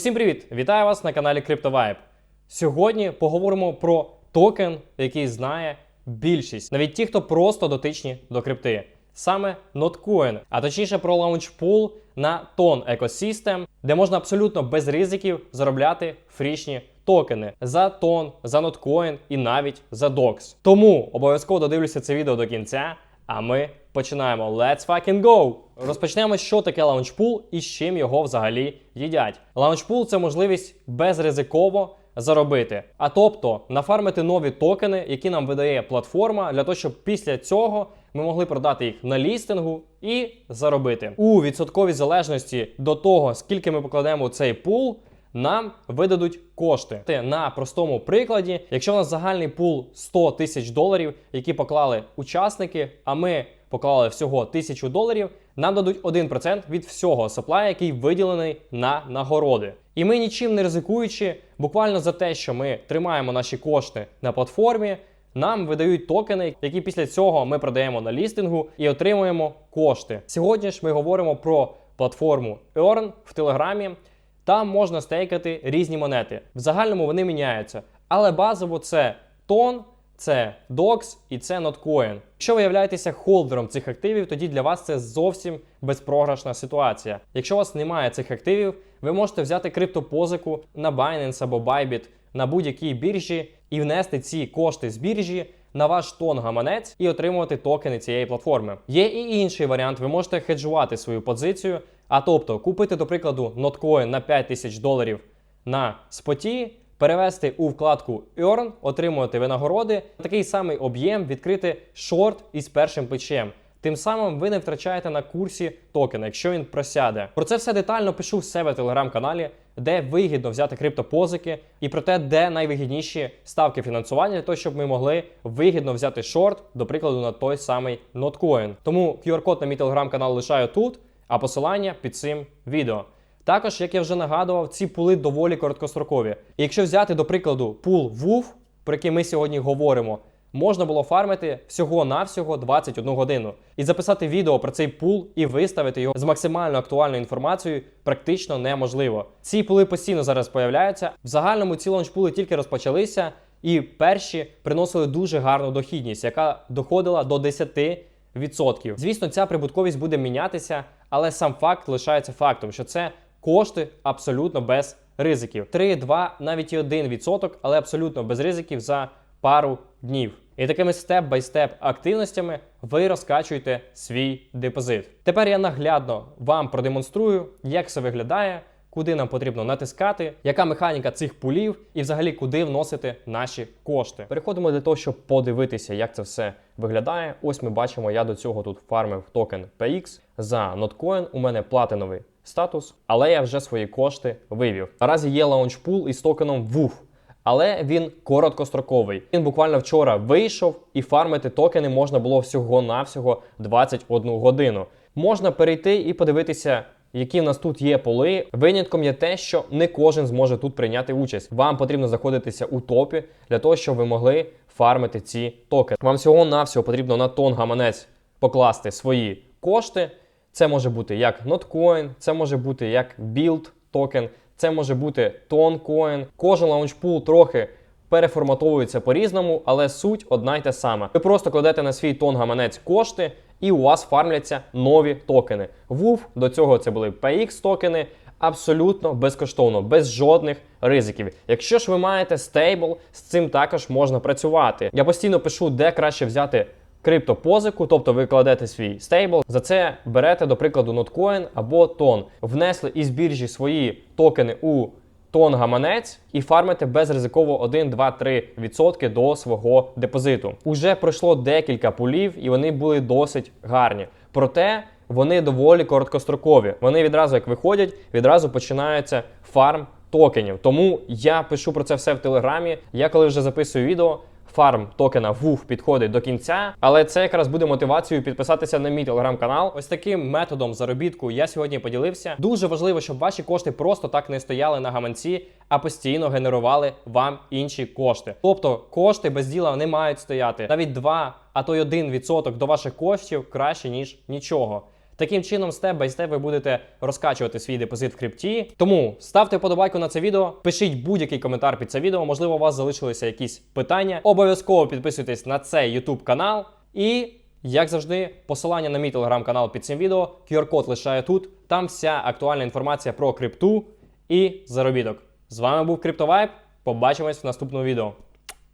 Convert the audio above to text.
Всім привіт! Вітаю вас на каналі CryptoVibe. Сьогодні поговоримо про токен, який знає більшість, навіть ті, хто просто дотичні до крипти. Саме Notcoin, а точніше про лаунчпул на тон Ecosystem, де можна абсолютно без ризиків заробляти фрішні токени за тон, за Notcoin і навіть за DOX. Тому обов'язково додивлюся це відео до кінця. А ми починаємо. Let's fucking go! Розпочнемо, що таке лаунчпул і з чим його взагалі їдять. Лаунчпул це можливість безризиково заробити. А тобто нафармити нові токени, які нам видає платформа, для того, щоб після цього ми могли продати їх на лістингу і заробити. У відсотковій залежності до того, скільки ми покладемо цей пул. Нам видадуть кошти. Те, На простому прикладі, якщо у нас загальний пул 100 тисяч доларів, які поклали учасники, а ми поклали всього 1000 доларів, нам дадуть 1% від всього сапла, який виділений на нагороди. І ми нічим не ризикуючи, буквально за те, що ми тримаємо наші кошти на платформі, нам видають токени, які після цього ми продаємо на лістингу і отримуємо кошти. Сьогодні ж ми говоримо про платформу Earn в Телеграмі. Там можна стейкати різні монети. В загальному вони міняються. Але базово це тон, це DOX і це Notcoin. Якщо ви являєтеся холдером цих активів, тоді для вас це зовсім безпрограшна ситуація. Якщо у вас немає цих активів, ви можете взяти криптопозику на Binance або Bybit на будь-якій біржі і внести ці кошти з біржі на ваш тон гаманець і отримувати токени цієї платформи. Є і інший варіант, ви можете хеджувати свою позицію, а тобто купити, до прикладу, Notcoin на 5 тисяч доларів на споті, перевести у вкладку Earn, отримувати винагороди, такий самий об'єм відкрити шорт із першим плечем. Тим самим ви не втрачаєте на курсі токена, якщо він просяде. Про це все детально пишу в себе в телеграм-каналі, де вигідно взяти криптопозики, і про те, де найвигідніші ставки фінансування для того, щоб ми могли вигідно взяти шорт, до прикладу, на той самий Notcoin. Тому QR-код на мій телеграм-канал лишаю тут, а посилання під цим відео. Також, як я вже нагадував, ці пули доволі короткострокові. І якщо взяти, до прикладу, пул WUF, про який ми сьогодні говоримо, можна було фармити всього-навсього 21 годину. І записати відео про цей пул і виставити його з максимально актуальною інформацією практично неможливо. Ці пули постійно зараз появляються. В загальному ці лаунчпули тільки розпочалися, і перші приносили дуже гарну дохідність, яка доходила до 10%. Звісно, ця прибутковість буде мінятися, але сам факт лишається фактом, що це кошти абсолютно без ризиків. 3, 2, навіть і 1%, але абсолютно без ризиків за пару днів. І такими степ-бай-степ активностями ви розкачуєте свій депозит. Тепер я наглядно вам продемонструю, як це виглядає, куди нам потрібно натискати, яка механіка цих пулів і взагалі куди вносити наші кошти. Переходимо для того, щоб подивитися, як це все виглядає. Ось ми бачимо, я до цього тут фармив токен PX за Notcoin. У мене платиновий статус, але я вже свої кошти вивів. Наразі є лаунчпул із токеном WUF. Але він короткостроковий. Він буквально вчора вийшов, і фармити токени можна було всього-навсього 21 годину. Можна перейти і подивитися, які в нас тут є поли. Винятком є те, що не кожен зможе тут прийняти участь. Вам потрібно знаходитися у топі для того, щоб ви могли фармити ці токени. Вам всього-навсього потрібно на тон гаманець покласти свої кошти. Це може бути як Notcoin, це може бути як Build токен, це може бути Toncoin. Кожен лаунчпул трохи переформатовується по-різному, але суть одна й та сама. Ви просто кладете на свій тон гаманець кошти, і у вас фармляться нові токени. WUF, до цього це були PX токени. Абсолютно безкоштовно, без жодних ризиків. Якщо ж ви маєте стейбл, з цим також можна працювати. Я постійно пишу, де краще взяти криптопозику, тобто ви кладете свій стейбл. За це берете, до прикладу, Notcoin або тон. Внесли із біржі свої токени у тон гаманець і фармите безризиково 1, 2, 3% до свого депозиту. Уже пройшло декілька пулів, і вони були досить гарні. Проте вони доволі короткострокові. Вони відразу, як виходять, відразу починається фарм токенів. Тому я пишу про це все в телеграмі. Я коли вже записую відео. Фарм токена WUF підходить до кінця, але це якраз буде мотивацією підписатися на мій телеграм-канал. Ось таким методом заробітку я сьогодні поділився. Дуже важливо, щоб ваші кошти просто так не стояли на гаманці, а постійно генерували вам інші кошти. Тобто кошти без діла не мають стояти. Навіть 2, а то й 1% до ваших коштів краще ніж нічого. Таким чином, степ бай степ ви будете розкачувати свій депозит в крипті. Тому ставте подобайку на це відео, пишіть будь-який коментар під це відео. Можливо, у вас залишилися якісь питання. Обов'язково підписуйтесь на цей YouTube канал. І, як завжди, посилання на мій телеграм-канал під цим відео. QR-код лишаю тут. Там вся актуальна інформація про крипту і заробіток. З вами був CryptoVibe. Побачимось в наступному відео.